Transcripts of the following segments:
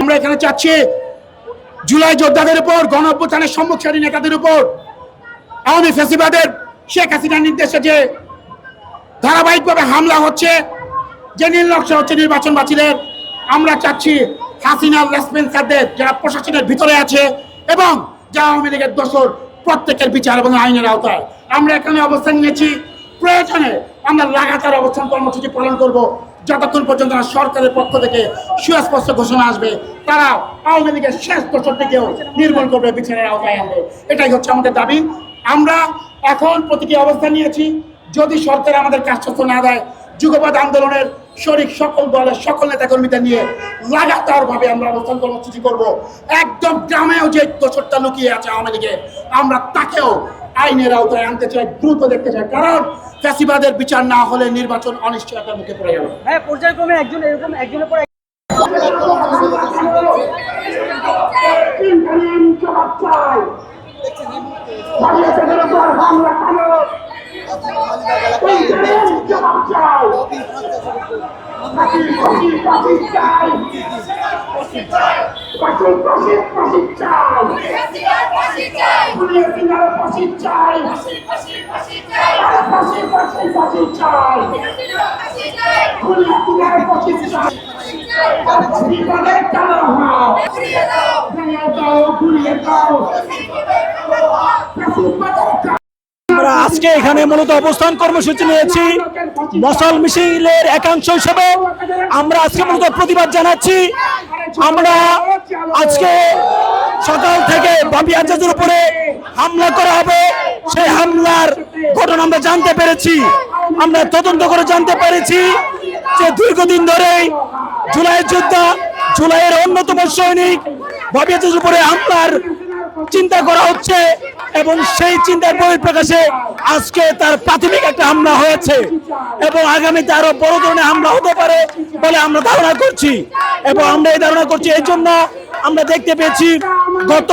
আমরা এখানে চাচ্ছি জুলাই যোদ্ধাদের উপর গণ অভ্যুত্থানের সম্মুখসারী নেতাদের উপর, আওয়ামী ফেসিবাদের শেখ হাসিনার নির্দেশে যে ধারাবাহিকভাবে হামলা হচ্ছে, যে নির্লক্ষ্য হচ্ছে নির্বাচন বাতিলের, আমরা চাচ্ছি হাসিনার রেসপেন্সারদের যারা প্রশাসনের ভিতরে আছে এবং যারা আওয়ামী লীগের দোষর প্রত্যেকের বিচার এবং আইনের আওতায়। আমরা এখানে অবস্থান নিয়েছি প্রয়োজনে আমরা লাগাতার অবস্থান কর্মসূচি পালন করব। যতক্ষণ পর্যন্ত না সরকারের পক্ষ থেকে সুস্পষ্ট ঘোষণা আসবে, তারা আওয়ামী লীগের শেষ দোষরটিকেও নির্মূল করবে, বিচারের আওতায় আনবে। এটাই হচ্ছে আমাদের দাবি। আমরা এখন প্রতীকী অবস্থান নিয়েছি। যদি সরকার আমাদের কাজস্ব না দেয়, যুগপৎ আন্দোলনের শরিক সকল দলের সকল নেতা কর্মীদের নিয়ে লাগাতার ভাবে আমরা অবস্থান কর্মসূচি করব। একদম গ্রামেও যে দোষরটা লুকিয়ে আছে আওয়ামী লীগের আমরা তাকেও আইনের আওতায় আনতে চাই দ্রুত দেখতে চাই কারণ ফ্যাসিবাদের বিচার না হলে নির্বাচন অনিশ্চয়তার মুখে পড়ে যাবে। হ্যাঁ পর্যায়ক্রমে একজন এরকম একজনের পর চাই ফাঁসি চাই ফাঁসি ফাঁসি ফাঁসি চাই ফাঁসি চাই হাও ভেঙে দাও ঘুরিয়ে দাও আমরা আজকে এখানে মূলত অবস্থান কর্মসূচি নিয়েছি মশাল মিছিলের একাংশ হিসেবে আমরা আজকে মূলত প্রতিবাদ জানাচ্ছি আমরা আজকে সকাল থেকে বাবি আজাদের উপরে হামলা করা হবে, সেই হামলার ঘটনা আমরা জানতে পেরেছি। আমরা তদন্ত করে জানতে পেরেছি যে দীর্ঘদিন ধরেই জুলাই যোদ্ধা, জুলাইয়ের অন্যতম সৈনিক আজাদের উপরে হামলার চিন্তা করা হচ্ছে এবং সেই চিন্তার বহিঃপ্রকাশে আজকে তার প্রাথমিক একটা হামলা হয়েছে এবং আগামীতে আরও বড় ধরনের হামলা হতে পারে বলে আমরা ধারণা করছি এবং আমরা এই ধারণা করছি। এই জন্য আমরা দেখতে পেয়েছি গত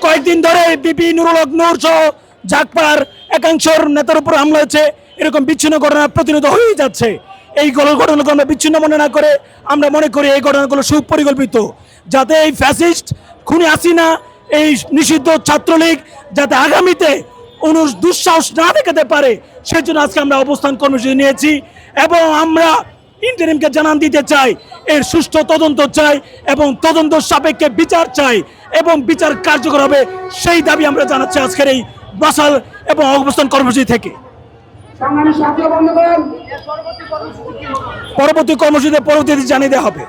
কয়েকদিন ধরে বিপি নুরুল নূর সহ জাকপার একাংশের নেতার উপর হামলা হয়েছে, এরকম বিচ্ছিন্ন ঘটনা প্রতিনিয়ত হয়েই যাচ্ছে। এই গল- ঘটনাগুলো আমরা বিচ্ছিন্ন মনে না করে আমরা মনে করি এই ঘটনাগুলো সুপরিকল্পিত, যাতে এই ফ্যাসিস্ট খুনি হাসিনা, এই নিষিদ্ধ ছাত্রলীগ যাতে আগামীতে কোনো দুঃসাহস না দেখাতে পারে, সেজন্য আজকে আমরা অবস্থান কর্মসূচি নিয়েছি এবং আমরা ইন্টারিমকে জানান দিতে চাই, এর সুষ্ঠু তদন্ত চাই এবং তদন্ত সাপেক্ষে বিচার চাই। এবং বিচার কার্যকর হবে সেই দাবি আমরা জানাচ্ছি আজকের এই বাসাল এবং অবস্থান কর্মসূচি থেকে। পরবর্তী কর্মসূচিতে পরবর্তীতে জানিয়ে দেওয়া হবে।